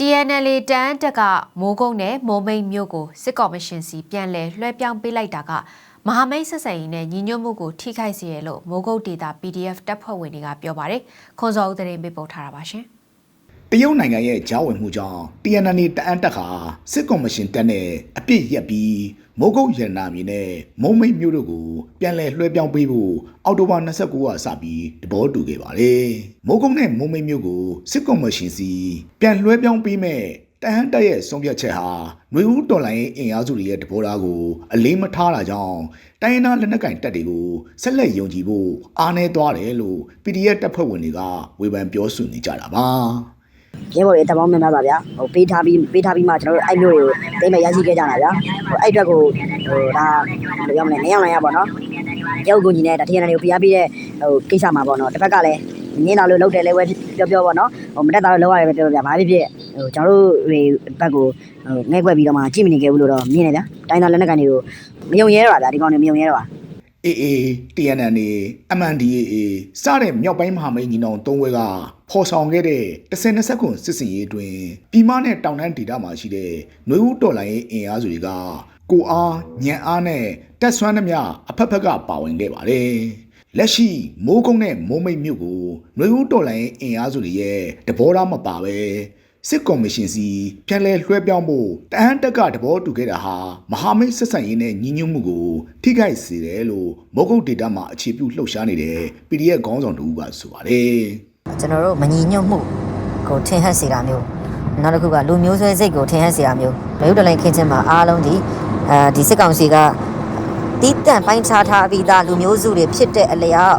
TNL တန်းတက်ကမိုးကုတ်နဲ့မိုးမိတ်မြို့ကိုစစ်ကော်မရှင်စီပြန်လည်လွှဲပြောင်းပေးလိုက်တာကမဟာမိတ်ဆက်ဆံရေးနဲ့ညီညွတ်မှုကိုထိခိုက်စေရလို့မိုးကုတ်ဒေတာ PDF တပ်ဖွဲ့ဝင်တွေကပြောပါတယ်။ခွန်စောဦးသတင်းပေးပို့ထားတာပါရှင်။ တရုတ်နိုင်ငံရဲ့ကြားဝင်မှုကြောင့် TNN တအန်းတက်ခါစစ်ကော်မရှင်တက်နဲ့အပြစ်ရက်ပြီးမိုးကုတ်ရန်နာမြေနဲ့မုံမိတ်မြို့တို့ကိုပြန်လည်လွှဲပြောင်းပေးဖို့အောက်တိုဘာ29ကစပြီးတဘောတူခဲ့ပါတယ်။မိုးကုတ်နဲ့မုံမိတ်မြို့ကိုစစ်ကော်မရှင်စီပြန်လွှဲပြောင်းပေးမဲ့တဟန်းတက်ရဲ့ဆုံးဖြတ်ချက်ဟာຫນွေဦးတော်လိုင်းအင်အားစုတွေရဲ့တဘောထားကိုအလေးမထားတာကြောင့်တိုင်းရင်းသားလက်နက်ကိုင်တပ်တွေကိုဆက်လက်ယုံကြည်ဖို့အားနည်းသွားတယ်လို့ PDF တပ်ဖွဲ့ဝင်တွေကဝေဖန်ပြောဆိုနေကြတာပါ။ ရဲဘော်တွေတပ်ပေါင်းများများပါဗျာဟိုပေးထားပြီးပေးထားပြီးမှကျွန်တော်တို့အဲ့မျိုးတွေကိုတိတ်မဲ့ရရှိခဲ့ကြတာဗျာဟိုအဲ့အတွက်ကိုဟိုဒါဘယ်လိုပြောမလဲနေအောင်နိုင်ရပါတော့ရုပ်ကိုကြီးနဲ့ဒါထရန်တွေကိုပြရပြီးတဲ့ဟိုကိစ္စမှာပေါ့နော်တစ်ဖက်ကလည်းနင်းလာလို့လုပ်တယ်လဲဝဲပြောပြောပေါ့နော်ဟိုမတက်တာလို့လောက်ရတယ်ပဲပြောပြဘာဖြစ်ဖြစ်ဟိုကျွန်တော်တို့တွေဘက်ကိုဟိုငဲ့ကွက်ပြီးတော့မှကြည့်မနေခဲ့ဘူးလို့တော့မြင်နေဗျာတိုင်းသားလက်နက်ကန်တွေကိုမယုံရဲတော့ဗျာဒီကောင်တွေမယုံရဲတော့ AA TNN MNDAA စတဲ့မြောက်ပိုင်းမဟာမိတ်ညီနောင်သုံးဘွဲကဖော်ဆောင်ခဲ့တဲ့10-20ခုစစ်စင်ရေးအတွင်းပြည်မနဲ့တောင်တန်းဒေသမှာရှိတဲ့နှွေဦးတော်လိုင်းရဲ့အင်အားစုတွေကကိုအားညံအားနဲ့တက်ဆွမ်းသမျှအဖက်ဖက်ကပါဝင်ခဲ့ပါတယ်။လက်ရှိမိုးကုတ်နဲ့မိုးမိတ်မြို့ကိုနှွေဦးတော်လိုင်းရဲ့အင်အားစုတွေရဲ့တဘောထားမပါပဲ စစ်ကော်မရှင်စီပြန်လည်လွှဲပြောင်းဖို့တဟန်းတက်ကတဘောတူခဲ့တာဟာမဟာမိတ်ဆက်ဆံရေးနဲ့ညီညွတ်မှုကိုထိခိုက်စေတယ်လို့မုတ်ကုတ်ဒေတာမှာအခြေပြုလှုပ်ရှားနေတဲ့ PDF ခေါင်းဆောင်တူကဆိုပါတယ်ကျွန်တော်တို့မညီညွတ်မှုကိုထင်ဟပ်စေတာမျိုးနောက်တစ်ခုကလူမျိုးဆွဲစိတ်ကိုထင်ဟပ်စေတာမျိုးမယုတ်တလိုင်းခင်းချင်းမှာအားလုံးဒီအဲဒီစစ်ကောင်စီကတီးတန့်ပိုင်းခြားထားပြီးသားလူမျိုးစုတွေဖြစ်တဲ့အလျောက်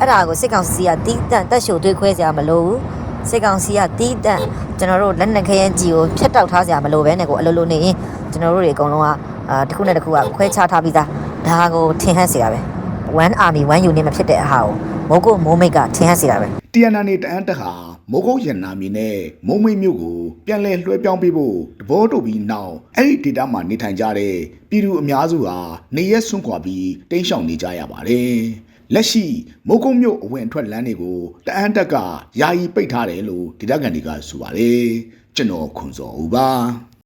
အဲ့ဒါကိုစစ်ကောင်စီကတီးတန့်တက်ရှုသွေးခွဲစရာမလိုဘူး စစ်ကောင်စီကတီးတန့်ကျွန်တော်တို့လက်နက်ခဲယမ်းကြီးကိုဖျက်တောက်ထားစရာမလိုပဲနဲ့ကိုအလိုလိုနေရင်ကျွန်တော်တို့တွေအကုန်လုံးကအာတစ်ခုနဲ့တစ်ခုကခွဲခြားထားပြီးသားဒါကိုထင်ဟပ်စေတာပဲ one army one unit မဖြစ်တဲ့အဟာကိုမိုးကုတ်မိုးမိတ်ကထင်ဟပ်စေတာပဲ TNN တဟန်းတက်ဟာမိုးကုတ်ရန်နာမီနဲ့မုံမိတ်မြို့ကိုပြန်လည်လွှဲပြောင်းပေးဖို့တဘောတူပြီးနောက်အဲ့ဒီဒေတာမှာနေထိုင်ကြတဲ့ပြည်သူအများစုဟာနေရက်ဆွန့်ခွာပြီးတိမ်းရှောင်နေကြရပါတယ်။ လက်ရှိမိုးကုတ်မြို့အဝင်အထွက်လမ်းတွေကိုတအန်းတက်ကယာယီပိတ်ထားတယ်လို့ဒေတာကန်တွေကဆိုပါတယ်။ကျွန်တော်ခွန်စော်ဦးပါ။